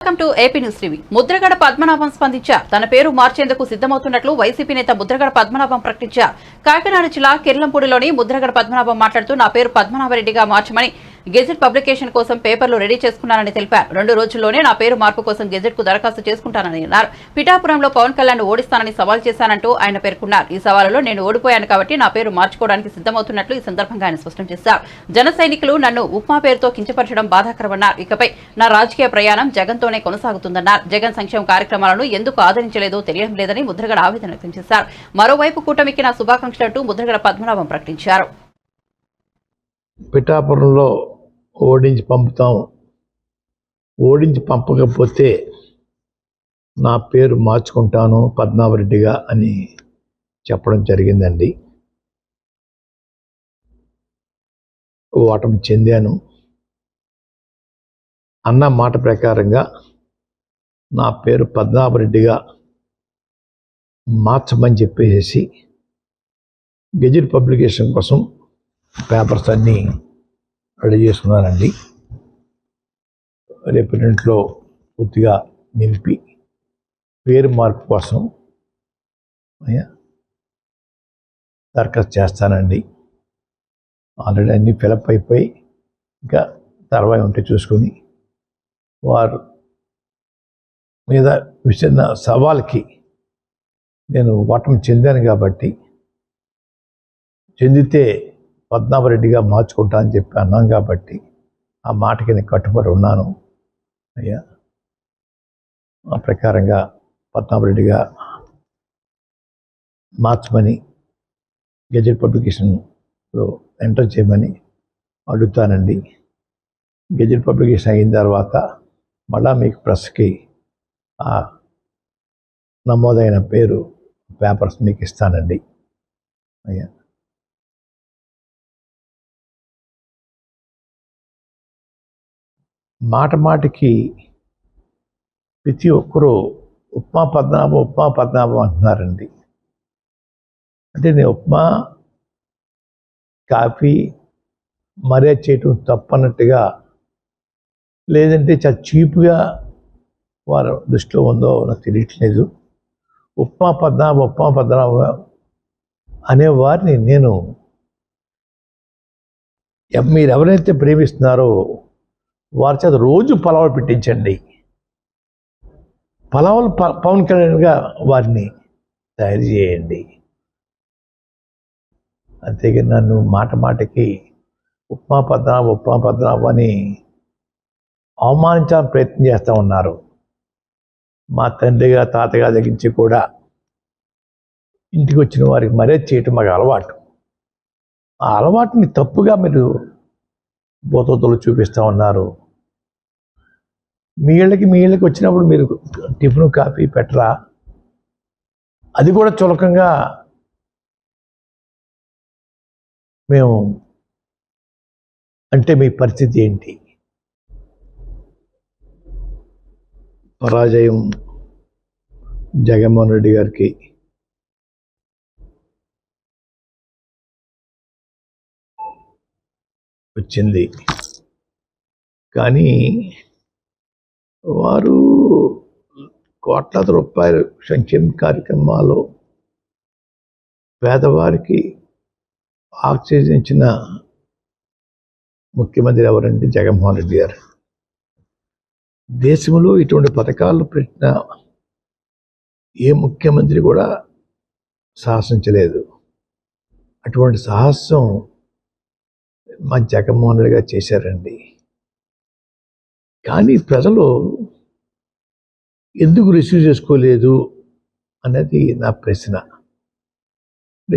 Welcome to AP news TV. Mudragada Padmanabham స్పందించారు. తన పేరు మార్చేందుకు సిద్దమవుతున్నట్లు వైసీపీ నేత ముద్రగడ పద్మనాభం ప్రకటించారు. కాకినాడ జిల్లా కిర్లంపూడిలోని ముద్రగడ పద్మనాభం మాట్లాడుతూ నా పేరు పద్మనాభరెడ్డిగా మార్చమని గెజెట్ పబ్లికేషన్ కోసం పేపర్లు రెడీ చేసుకున్నానని తెలిపారు. రెండు రోజుల్లోనే నా పేరు మార్పు కోసం గెజెట్కు దరఖాస్తు చేసుకుంటానని అన్నారు. పిఠాపురంలో పవన్ కళ్యాణ్ ఓడిస్తానని సవాల్ చేశానంటూ ఆయన పేర్కొన్నారు. ఈ సవాలులో నేను ఓడిపోయాను కాబట్టి నా పేరు మార్చుకోవడానికి సిద్దమవుతున్నట్లు ఈ సందర్భంగా ఆయన స్పష్టం చేశారు. జన సైనికులు నన్ను ఉప్మా పేరుతో కించపరచడం బాధాకరమన్నారు. ఇకపై నా రాజకీయ ప్రయాణం జగన్తోనే కొనసాగుతుందన్నారు. జగన్ సంక్షేమ కార్యక్రమాలను ఎందుకు ఆదరించలేదో తెలియడం లేదని ముద్రగడ ఆవేదన వ్యక్తం చేశారు. మరోవైపు కూటమికి నా శుభాకాంక్షలంటూ ముద్రగడ పద్మనాభం ప్రకటించారు. పిఠాపురంలో ఓడించి పంపుతాం. ఓడించి పంపకపోతే నా పేరు మార్చుకుంటాను పద్మావరెడ్డిగా అని చెప్పడం జరిగిందండి. ఓటమి చెందాను. అన్న మాట ప్రకారంగా నా పేరు పద్మావరెడ్డిగా మార్చమని చెప్పేసి గెజిట్ పబ్లికేషన్ కోసం పేపర్స్ అన్నీ రెడీ చేసుకున్నానండి రేపు రెంట్లో పూర్తిగా నింపి పేరు మార్పు కోసం దరఖాస్తు చేస్తానండి. ఆల్రెడీ అన్నీ ఫిలప్ అయిపోయి ఇంకా తర్వాత ఉంటే చూసుకొని వారు మీద విసిరిన సవాల్కి నేను ఓటమి చెందాను కాబట్టి చెందితే పద్మనాభరెడ్డిగా మార్చుకుంటా అని చెప్పి అన్నాం కాబట్టి ఆ మాటకి నేను కట్టుబడి ఉన్నాను. అయ్యా ఆ ప్రకారంగా పద్మనాభరెడ్డిగా మార్చమని గెజెట్ పబ్లికేషన్లో ఎంటర్ చేయమని అడుగుతానండి. గెజెట్ పబ్లికేషన్ అయిన తర్వాత మళ్ళా మీకు ప్రెస్కి ఆ నమోదైన పేరు పేపర్స్ మీకు ఇస్తానండి. అయ్యా. మాట మాటికి ప్రతి ఒక్కరూ ఉప్మా పద్మనాభం ఉప్మా పద్మనాభం అంటున్నారండి. అంటే నేను ఉప్మా కాఫీ మర్యాద చేయటం తప్పన్నట్టుగా లేదంటే చాలా చీప్గా వారు దృష్టిలో ఉందో నాకు తెలియట్లేదు. ఉప్మా పద్మనాభం ఉప్మా పద్మనాభం అనే వారిని నేను మీరు ఎవరైతే ప్రేమిస్తున్నారో వారి చేత రోజు పలావులు పెట్టించండి. పలావులు ప- పవన్ కళ్యాణ్గా వారిని తయారు చేయండి. అంతేగా నన్ను మాట మాటకి ఉప్మా పద్మనాభ ఉప్మా పద్మనాభ అని అవమానించాలని ప్రయత్నం చేస్తూ ఉన్నారు. మా తండ్రిగా తాతగా తగ్గించి కూడా ఇంటికి వచ్చిన వారికి మర్యాద చేయటం మాకు అలవాటు. ఆ అలవాటుని తప్పుగా మీరు బోతోతలు చూపిస్తూ ఉన్నారు. మీ ఇళ్ళకి మీ ఇళ్ళకి వచ్చినప్పుడు మీరు టిఫిన్ కాఫీ పెట్టరా? అది కూడా చులకంగా మేము అంటే మీ పరిస్థితి ఏంటి? పరాజయం జగన్మోహన్ రెడ్డి గారికి. వచ్చింది. కానీ వారు కోట్లాది రూపాయలు సంక్షేమ కార్యక్రమాలు పేదవారికి ఆక్సిజన్ ఇచ్చిన ముఖ్యమంత్రి ఎవరంటే జగన్మోహన్ రెడ్డి గారు. దేశంలో ఇటువంటి పథకాలు పెట్టిన ఏ ముఖ్యమంత్రి కూడా సాహసించలేదు. అటువంటి సాహసం మా జగన్మోహన్ రెడ్డి గారు చేశారండి. కానీ ప్రజలు ఎందుకు రిసీవ్ చేసుకోలేదు అనేది నా ప్రశ్న.